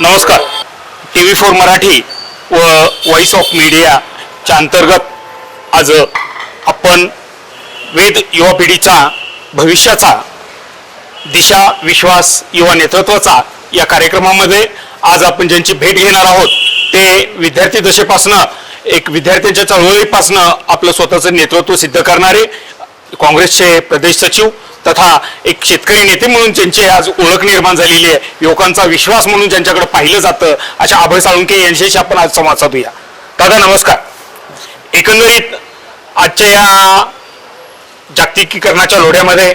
नमस्कार. T V four Marathi व voice of मीडियाच्या अंतर्गत आज आपण वेद युवा पिढीचा भविष्याचा दिशा विश्वास युवा नेतृत्वाचा या कार्यक्रमामध्ये आज आपण ज्यांची भेट घेणार आहोत ते विद्यार्थी दशेपासनं एक विद्यार्थ्यांच्या चळवळीपासनं आपलं स्वतःचं नेतृत्व सिद्ध करणारे काँग्रेसचे प्रदेश सचिव तथा एक शेतकरी नेते म्हणून ज्यांची आज ओळख निर्माण झालेली आहे युवकांचा विश्वास म्हणून ज्यांच्याकडे पाहिलं जातं अशा अभय साळुंके यांच्याशी आपण आज संवाद साधूया. दादा नमस्कार. एकंदरीत आजच्या या जागतिकीकरणाच्या लोढ्यामध्ये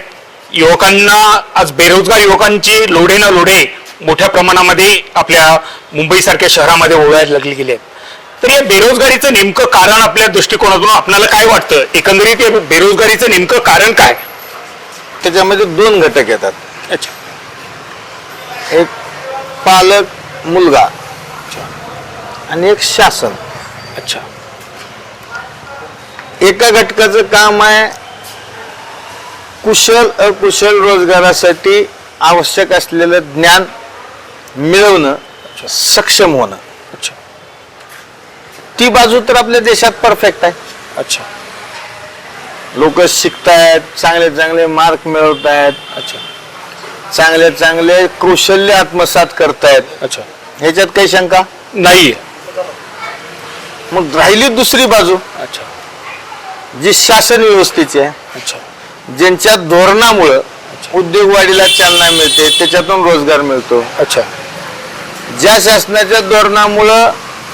युवकांना आज बेरोजगार युवकांची लोढे ना लोढे मोठ्या प्रमाणामध्ये आपल्या मुंबईसारख्या शहरामध्ये ओढायला लागली गेली आहेत. तर या बेरोजगारीचं नेमकं कारण आपल्या दृष्टिकोनातून आपल्याला काय वाटतं? एकंदरीत या बेरोजगारीचं नेमकं कारण काय? त्याच्यामध्ये दोन घटक येतात. अच्छा. एक पालक मुलगा आणि एक शासन. अच्छा. एका घटकाचं काम आहे कुशल अकुशल रोजगारासाठी आवश्यक असलेलं ज्ञान मिळवणं सक्षम होणं. ती बाजू तर आपल्या देशात परफेक्ट आहे. अच्छा. लोक शिकतायत चांगले चांगले मार्क मिळवत आहेत अच्छा. चांगले चांगले कौशल्य आत्मसात करतायत. अच्छा. ह्याच्यात काही शंका? नाहीये. मग राहिली दुसरी बाजू. अच्छा. जी शासन व्यवस्थेची आहे. अच्छा. ज्यांच्या धोरणामुळं उद्योग वाढीला चालना मिळते त्याच्यातून रोजगार मिळतो. अच्छा. ज्या शासनाच्या धोरणामुळं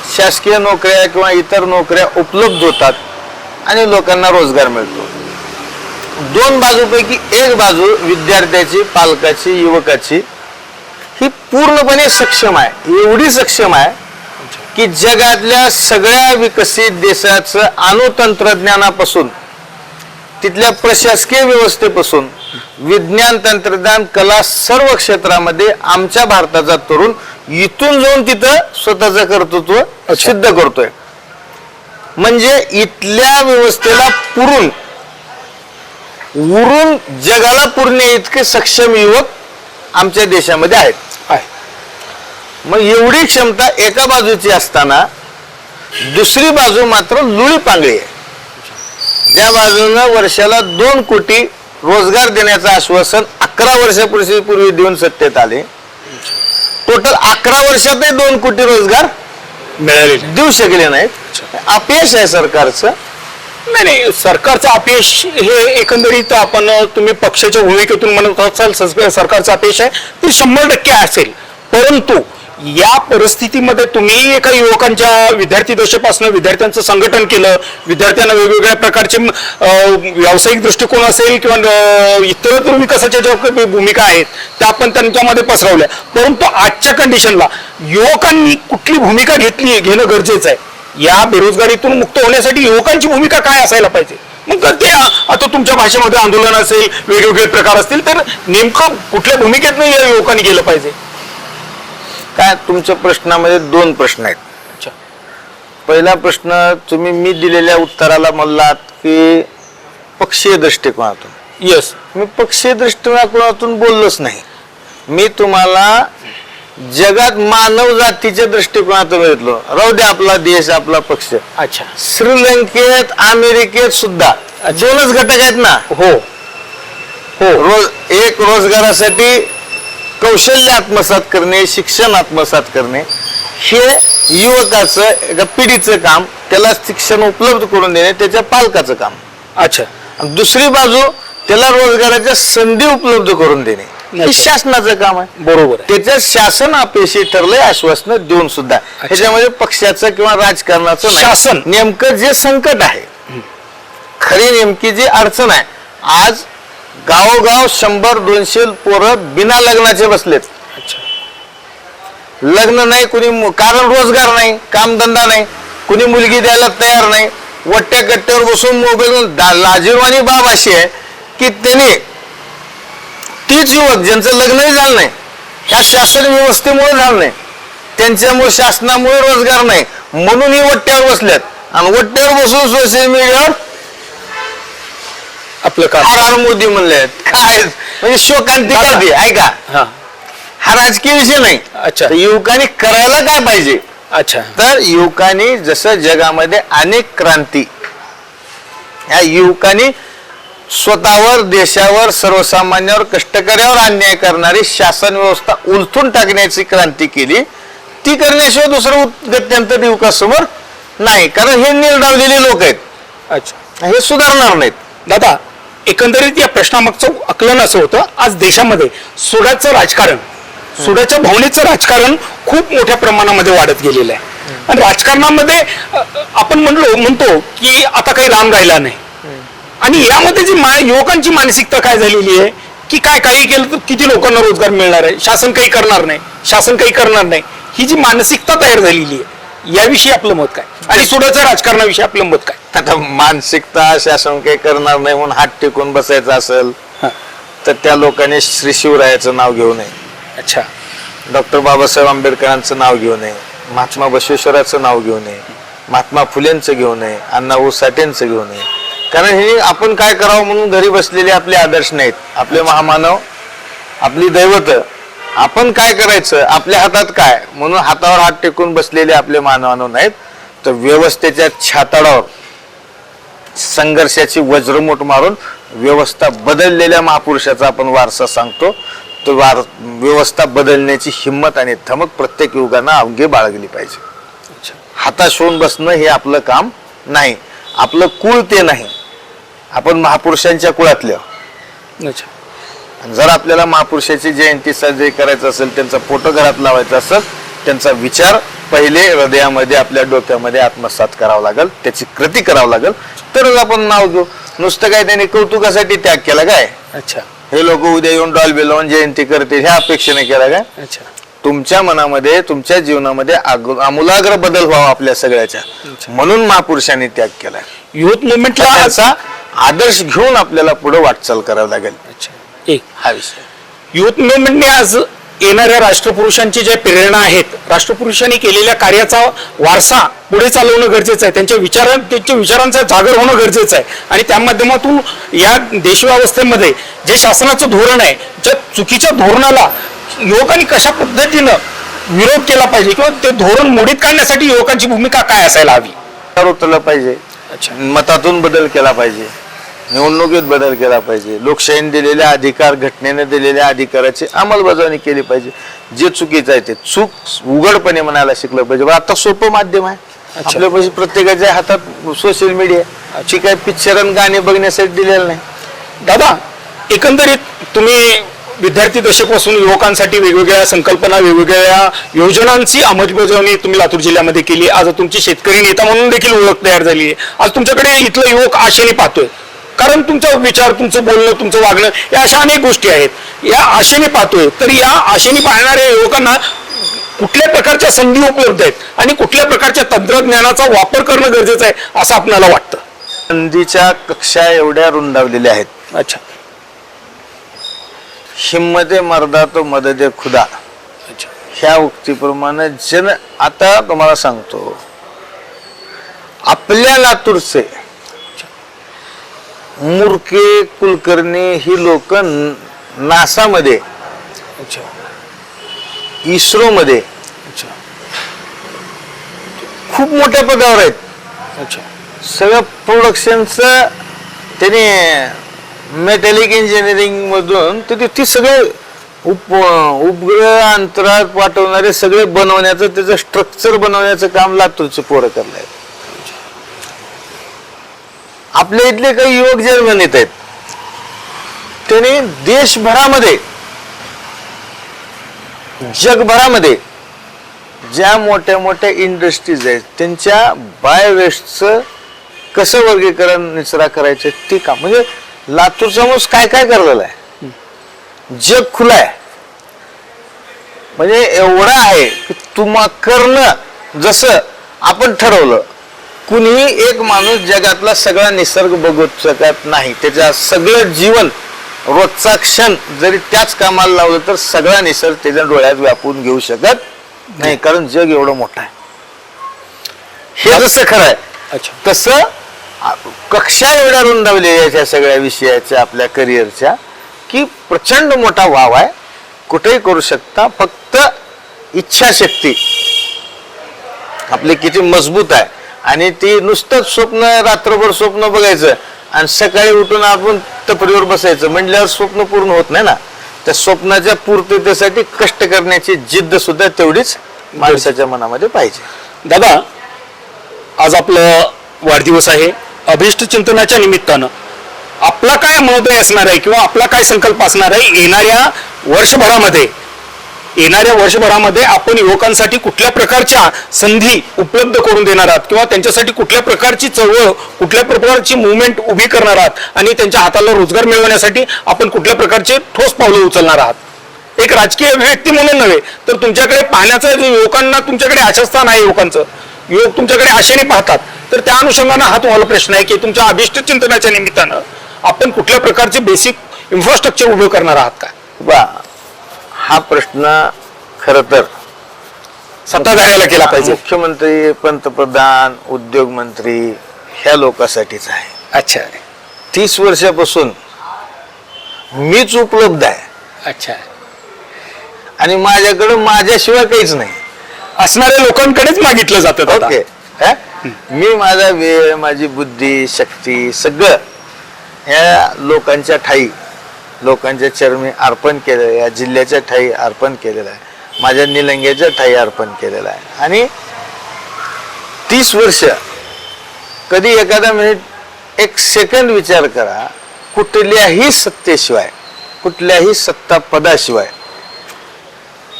शासकीय नोकऱ्या किंवा इतर नोकऱ्या उपलब्ध होतात आणि लोकांना रोजगार मिळतो. दोन बाजूपैकी एक बाजू विद्यार्थ्याची पालकाची युवकाची ही पूर्णपणे सक्षम आहे. एवढी सक्षम आहे की जगातल्या सगळ्या विकसित देशाचं अणुतंत्रज्ञानापासून तिथल्या प्रशासकीय व्यवस्थेपासून विज्ञान तंत्रज्ञान कला सर्व क्षेत्रामध्ये आमच्या भारताचा तरुण इथून जाऊन तिथं स्वतःचं कर्तृत्व सिद्ध करतोय. म्हणजे इथल्या व्यवस्थेला पुरून उरून जगाला पुरणे इतके सक्षम युवक आमच्या देशामध्ये आहेत. आहे. मग एवढी क्षमता एका बाजूची असताना दुसरी बाजू मात्र लुळी पांगळी आहे. ज्या बाजूनं वर्षाला दोन कोटी रोजगार देण्याचं आश्वासन अकरा वर्षापूर्वी पूर्वी देऊन सत्तेत आले. टोटल अकरा वर्षातही दोन कोटी रोजगार मिळालेले देऊ शकले नाहीत. अपयश आहे सरकारचं. नाही नाही सरकारचं अपयश हे एकंदरीत आपण तुम्ही पक्षाच्या भूमिकेतून म्हणत असाल सरकारचं अपयश आहे. ते शंभर टक्के असेल. परंतु या परिस्थितीमध्ये तुम्ही एका युवकांच्या विद्यार्थी दशेपासून विद्यार्थ्यांचं संघटन केलं. विद्यार्थ्यांना वेगवेगळ्या प्रकारचे व्यावसायिक दृष्टिकोन असेल किंवा अं, इतर विकासाच्या ज्या भूमिका आहेत त्या आपण त्यांच्यामध्ये पसरवल्या. परंतु आजच्या कंडिशनला युवकांनी कुठली भूमिका घेतली घेणं गरजेचं आहे. या बेरोजगारीतून मुक्त होण्यासाठी युवकांची भूमिका काय असायला पाहिजे? मग ते आता तुमच्या भाषेमध्ये आंदोलन असेल वेगवेगळे प्रकार असतील तर नेमकं कुठल्या भूमिकेतनं या युवकांनी गेलं पाहिजे? काय तुमच्या प्रश्नामध्ये दोन प्रश्न आहेत. अच्छा. पहिला प्रश्न तुम्ही मी दिलेल्या उत्तराला म्हणलात की पक्षीय दृष्टिकोनातून. येस मी पक्षीय दृष्टिकोनातून बोललोच नाही. मी तुम्हाला जगात मानव जातीच्या दृष्टिकोनातून घेतलो. राहू दे आपला देश आपला पक्ष. अच्छा. श्रीलंकेत अमेरिकेत सुद्धा. दोनच घटक आहेत ना? हो. हो. रोज एक रोजगारासाठी कौशल्य आत्मसात करणे शिक्षण आत्मसात करणे हे युवकाचं एका पिढीचं काम त्याला शिक्षण उपलब्ध करून देणे त्याच्या पालकाचं काम. अच्छा. आणि दुसरी बाजू त्याला रोजगाराच्या संधी उपलब्ध करून देणे. हे. शासनाचं काम आहे. बरोबर त्याच्यात शासन अपयशी ठरलंय आश्वासन देऊन सुद्धा. ह्याच्यामध्ये पक्षाचं किंवा राजकारणाचं नाही. शासन. नेमकं जे संकट आहे खरी नेमकी जी अडचण आहे आज गावोगाव शंभर दोनशे पोरं बिना लग्नाचे बसलेत. लग्न नाही कुणी कारण रोजगार नाही कामधंदा नाही कुणी मुलगी द्यायला तयार नाही वट्ट्या कट्ट्यावर बसून मोबाईल लाजीरवाणी बाब अशी आहे की त्यांनी तीच युवक ज्यांचं लग्नही झालं नाही ह्या शासन व्यवस्थेमुळे झालं नाही त्यांच्यामुळे शासनामुळे रोजगार नाही म्हणून ही वट्ट्यावर बसल्यात आणि वट्ट्यावर बसून सोशल मीडियावर आपलं काम. आर मोदी म्हणले. काय? म्हणजे शोकांतिका ती ऐका. हा. हा राजकीय विषय नाही. अच्छा. तर युवकांनी करायला काय पाहिजे? अच्छा. तर युवकांनी जसं जगामध्ये अनेक क्रांती या युवकांनी स्वतःवर देशावर सर्वसामान्यावर कष्टकऱ्यावर अन्याय करणारी शासन व्यवस्था उलथून टाकण्याची क्रांती केली ती करण्याशिवाय दुसरं गत्यंतर युवकासमोर नाही. कारण हे निर्डावलेले लोक आहेत. अच्छा. हे सुधारणार नाहीत. दादा एकंदरीत या प्रश्नामागचं आकलन असं होतं आज देशामध्ये सुडाचं राजकारण सुडाच्या भावनेचं राजकारण खूप मोठ्या प्रमाणामध्ये वाढत गेलेलं आहे. आणि राजकारणामध्ये आपण म्हणलो म्हणतो की आता काही राम राहिला नाही. आणि यामध्ये जी मा युवकांची मानसिकता काय झालेली आहे की काय काही केलं तर किती लोकांना रोजगार मिळणार आहे? शासन काही करणार नाही. शासन काही करणार नाही. ही जी मानसिकता तयार झालेली आहे याविषयी आपलं मत काय? आणि सुडाच्या राजकारणाविषयी आपलं मत काय? आता मानसिकता शासन काही करणार नाही म्हणून हात टेकून बसायचं असेल हा. तर त्या लोकांनी श्री शिवरायाचं नाव घेऊ नये. अच्छा. डॉक्टर बाबासाहेब आंबेडकरांचं नाव घेऊ नये. महात्मा बसवेश्वराचं नाव घेऊ नये. महात्मा फुलेंचं घेऊ नये. अण्णाभाऊ साठेंचं घेऊ नये. कारण हे आपण काय करावं म्हणून घरी बसलेले आपले आदर्श नाहीत. आपले महामानव आपली दैवत आपण काय करायचं? आपल्या हातात काय? म्हणून हातावर हात टेकून बसलेले आपले मानवानो नाहीत तर व्यवस्थेच्या छाताडावर संघर्षाची वज्रमूठ मारून व्यवस्था बदललेल्या महापुरुषाचा आपण वारसा सांगतो. तो वार व्यवस्था बदलण्याची हिंमत आणि धमक प्रत्येक युगांना अवघे बाळगली पाहिजे. अच्छा. हाताश होऊन बसणं हे आपलं काम नाही. आपलं कुळ ते नाही. आपण महापुरुषांच्या कुळातले आहोत. अच्छा. आणि जर आपल्याला महापुरुषाची जयंती साजरी करायचं असेल त्यांचा फोटो घरात लावायचा असेल त्यांचा विचार पहिले हृदयामध्ये आपल्या डोक्यामध्ये आत्मसात करावा लागेल त्याची कृती करावं लागेल. तरच आपण नाव घेऊ. नुसतं काय त्यांनी कौतुकासाठी त्याग केला काय? अच्छा. हे लोक उद्या येऊन डॉल लावून जयंती करते ह्या अपेक्षेने केला काय? अच्छा. तुमच्या मनामध्ये तुमच्या जीवनामध्ये आमूलाग्र बदल व्हावा आपल्या सगळ्याच्या. म्हणून महापुरुषांनी त्याग केलाय युथ मुवमेंटला त्याचा आदर्श घेऊन आपल्याला पुढे वाटचाल करावी लागेल. अच्छा. एक हा विषय. युथ मुवमेंटने आज येणाऱ्या राष्ट्रपुरुषांची ज्या प्रेरणा आहेत राष्ट्रपुरुषांनी केलेल्या कार्याचा वारसा पुढे चालवणं गरजेचं आहे. त्यांच्या विचारां त्यांच्या विचारांचा जागर होणं गरजेचं आहे. आणि त्या माध्यमातून या देशव्यवस्थेमध्ये जे शासनाचं धोरण आहे ज्या चुकीच्या धोरणाला युवकांनी कशा पद्धतीनं विरोध केला पाहिजे किंवा ते धोरण मोडीत काढण्यासाठी युवकांची भूमिका काय असायला हवी? उचलला पाहिजे. अच्छा. मतातून बदल केला पाहिजे. निवडणुकीत बदल केला पाहिजे. लोकशाहीने दिलेल्या अधिकार घटनेने दिलेल्या अधिकाराची अंमलबजावणी केली पाहिजे. जे चुकीचं आहे ते चूक उघडपणे म्हणायला शिकलं पाहिजे. आता सोपं माध्यम आहे. आपल्यापाशी प्रत्येकाच्या हातात सोशल मीडिया ची काय पिक्चर आणि गाणे बघण्यासाठी दिलेलं नाही. दादा एकंदरीत तुम्ही विद्यार्थी दशकपासून युवकांसाठी वेगवेगळ्या संकल्पना वेगवेगळ्या योजनांची अंमलबजावणी तुम्ही लातूर जिल्ह्यामध्ये केली. आज तुमची शेतकरी नेता म्हणून देखील ओळख तयार झाली आहे. आज तुमच्याकडे इथलं युवक आशेने पाहतोय. कारण तुमचा विचार तुमचं बोलणं तुमचं वागणं या अशा अनेक गोष्टी आहेत. या आशेने पाहतोय. तर या आशेने पाहणाऱ्या युवकांना कुठल्या प्रकारच्या संधी उपलब्ध आहेत आणि कुठल्या प्रकारच्या तंत्रज्ञानाचा वापर करणं गरजेचं आहे असं आपल्याला वाटतं? संधीच्या कक्षा एवढ्या रुंदावलेल्या आहेत. अच्छा. हिम्मते मर्दा तो मददे खुदा. अच्छा. ह्या उक्तीप्रमाणे जन आता तुम्हाला सांगतो. आपल्या लातूरचे मुरके कुलकर्णी ही लोक नासामध्ये अच्छा. इस्रोमध्ये अच्छा. खूप मोठ्या पदावर आहेत. अच्छा. सगळं प्रोडक्शनचं त्याने मेटॅलिक इंजिनिअरिंग मधून तर ते ती सगळे उप उपग्रह अंतराळात पाठवणारे सगळे बनवण्याचं त्याचं स्ट्रक्चर बनवण्याचं काम लातूरचे पोरं करले आपल्या इथले काही युवक जर्मनीत आहेत. त्याने देशभरामध्ये जगभरामध्ये ज्या मोठ्या मोठ्या इंडस्ट्रीज आहेत त्यांच्या बायोवेस्टचं कसं वर्गीकरण निचरा करायचं ते काम. म्हणजे लातूरचा मूस काय काय करलेलं आहे? जग खुला आहे. म्हणजे एवढं आहे की तुम्हा करणं जसं आपण ठरवलं. कुणीही एक माणूस जगातला सगळा निसर्ग बघू शकत नाही. त्याच्या सगळं जीवन रोजचा क्षण जरी त्याच कामाला लावलं तर सगळा निसर्ग त्याच्या डोळ्यात व्यापून घेऊ शकत नाही. कारण जग एवढं मोठं आहे. हे जसं खरं आहे अच्छा. तसं कक्षा एवढ्या रुंदावलेल्या आहेत या सगळ्या विषयाच्या आपल्या करिअरच्या की प्रचंड मोठा वाव आहे. कुठेही करू शकता फक्त इच्छाशक्ती आपली किती मजबूत आहे. आणि ती नुसतंच स्वप्न रात्रभर स्वप्न बघायचं. आणि सकाळी उठून आपण तपरीवर बसायचं. म्हटल्यावर स्वप्न पूर्ण होत नाही ना. त्या स्वप्नाच्या पूर्ततेसाठी कष्ट करण्याची जिद्द सुद्धा तेवढीच माणसाच्या मनामध्ये पाहिजे. दादा आज आपलं वाढदिवस आहे. अभिष्ट चिंतनाच्या निमित्तानं आपला काय महोदय असणार आहे किंवा आपला काय संकल्प असणार आहे येणाऱ्या वर्षभरामध्ये? येणाऱ्या वर्षभरामध्ये आपण युवकांसाठी कुठल्या प्रकारच्या संधी उपलब्ध करून देणार आहात? किंवा त्यांच्यासाठी कुठल्या प्रकारची चळवळ कुठल्या प्रकारची मुवमेंट उभी करणार आहात? आणि त्यांच्या हाताला रोजगार मिळवण्यासाठी आपण कुठल्या प्रकारचे ठोस पावलं उचलणार आहात? एक राजकीय व्यक्ती म्हणून नव्हे तर तुमच्याकडे पाहण्याचा जो युवकांना तुमच्याकडे आशास्थान आहे युवकांचं. युवक तुमच्याकडे आशेने पाहतात. तर त्या अनुषंगानं हा तुम्हाला प्रश्न आहे की तुमच्या अभिष्ट चिंतनाच्या निमित्तानं आपण कुठल्या प्रकारचे बेसिक इन्फ्रास्ट्रक्चर उभं करणार आहात का बा हा प्रश्न खर तर सत्ताधाऱ्याला केला पाहिजे. मुख्यमंत्री पंतप्रधान उद्योग मंत्री ह्या लोकांसाठीच आहे. अच्छा. तीस वर्षापासून मीच उपलब्ध आहे. अच्छा. आणि माझ्याकडे माझ्याशिवाय काहीच नाही. असणाऱ्या लोकांकडेच मागितलं जातं. ओके. हा? मी माझा वेळ माझी बुद्धी शक्ती सगळं ह्या लोकांच्या ठाई लोकांच्या चरमी अर्पण केलेलं आहे. या जिल्ह्याच्या ठाई अर्पण केलेलं आहे. माझ्या निलंग्याच्या ठाई अर्पण केलेलं आहे. आणि तीस वर्ष कधी एखादा मिनिट एक सेकंद विचार करा. कुठल्याही सत्तेशिवाय कुठल्याही सत्ता पदाशिवाय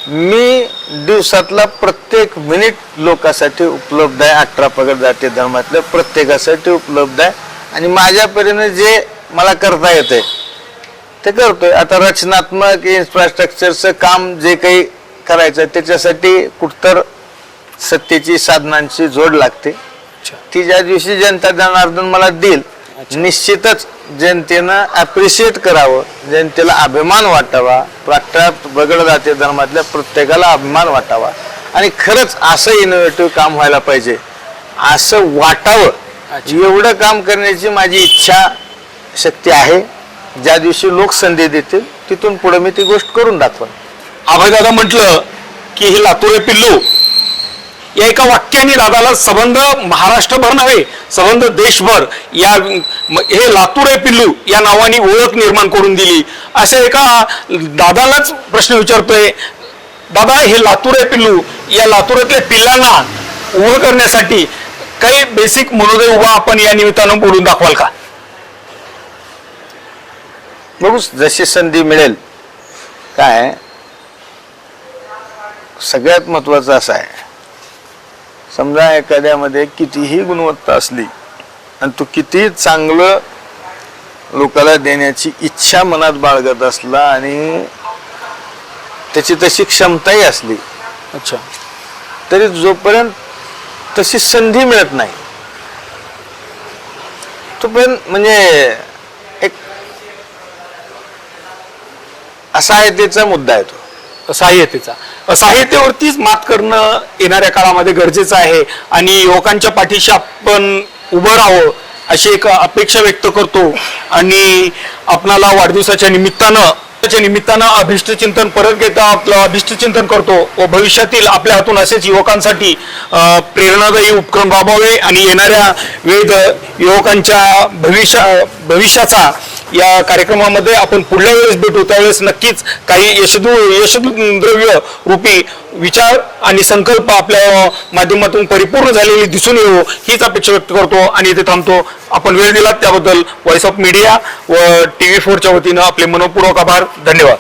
मी दिवसातला प्रत्येक मिनिट लोकांसाठी उपलब्ध आहे. अठरा पगड जाती धर्मातल्या प्रत्येकासाठी उपलब्ध आहे. आणि माझ्यापर्यंत जे मला करता येते ते करतोय. आता रचनात्मक इन्फ्रास्ट्रक्चरचं काम जे काही करायचं त्याच्यासाठी कुठतर सत्तेची साधनांची जोड लागते. ती ज्या दिवशी जनता जनार्दन मला देईल निश्चितच जनतेनं अप्रिशिएट करावं जनतेला अभिमान वाटावा प्राष्ट्रात बगड जाते धर्मातल्या प्रत्येकाला अभिमान वाटावा. आणि खरंच असं इनोव्हेटिव्ह काम व्हायला पाहिजे. असं वाटावं. एवढं काम करण्याची माझी इच्छा शक्ती आहे. ज्या दिवशी लोक संधी देतील तिथून पुढे मी ती गोष्ट करून दाखवेन. अभयदादा म्हटलं की हे लातूर पिल्लू या एका वाक्याने दादाला संबंध महाराष्ट्रभर नव्हे संबंध देशभर या म- हे लातूर पिल्लू या नावाने ओळख निर्माण करून दिली. अशा एका दादालाच प्रश्न विचारतोय दादा हे लातूर पिल्लू या लातूरातल्या पिल्लांना उभं करण्यासाठी काही बेसिक मनोदय उभा आपण या निमित्तानं बोलून दाखवाल का? बघू जशी संधी मिळेल. काय? सगळ्यात महत्वाचं असं आहे. समजा एखाद्यामध्ये कितीही गुणवत्ता असली आणि तू किती चांगलं लोकाला देण्याची इच्छा मनात बाळगत असला आणि त्याची तशी क्षमताही असली अच्छा. तरी जोपर्यंत तशी संधी मिळत नाही तोपर्यंत म्हणजे एक असहायतेचा मुद्दा आहे तो. असहाय्यतेचा मात करणं येणाऱ्या काळामध्ये गरजेचं आहे आणि युवकांच्या पाठीशी आपण उभं राहावं अशी एक अपेक्षा व्यक्त करतो. आणि आपणाला वाढदिवसाच्या निमित्तानं त्याच्या निमित्तानं अभिष्ट चिंतन परत घेता आपलं अभिष्ट चिंतन करतो व भविष्यातील आपल्या हातून असेच युवकांसाठी प्रेरणादायी उपक्रम राबवावे आणि येणाऱ्या विविध युवकांच्या भविष्या भविष्याचा या कार्यक्रमामध्ये आपण पुढल्या वेळेस भेटू. त्यावेळेस नक्कीच काही यशदू यशद्रव्य रूपी विचार आणि संकल्प आपल्या माध्यमातून परिपूर्ण झालेली दिसून येऊ हीच अपेक्षा व्यक्त करतो आणि इथे थांबतो. आपण वेळ दिलात त्याबद्दल व्हॉइस ऑफ मीडिया व टी व्ही फोरच्या वतीनं आपले मनपूर्वक आभार. धन्यवाद.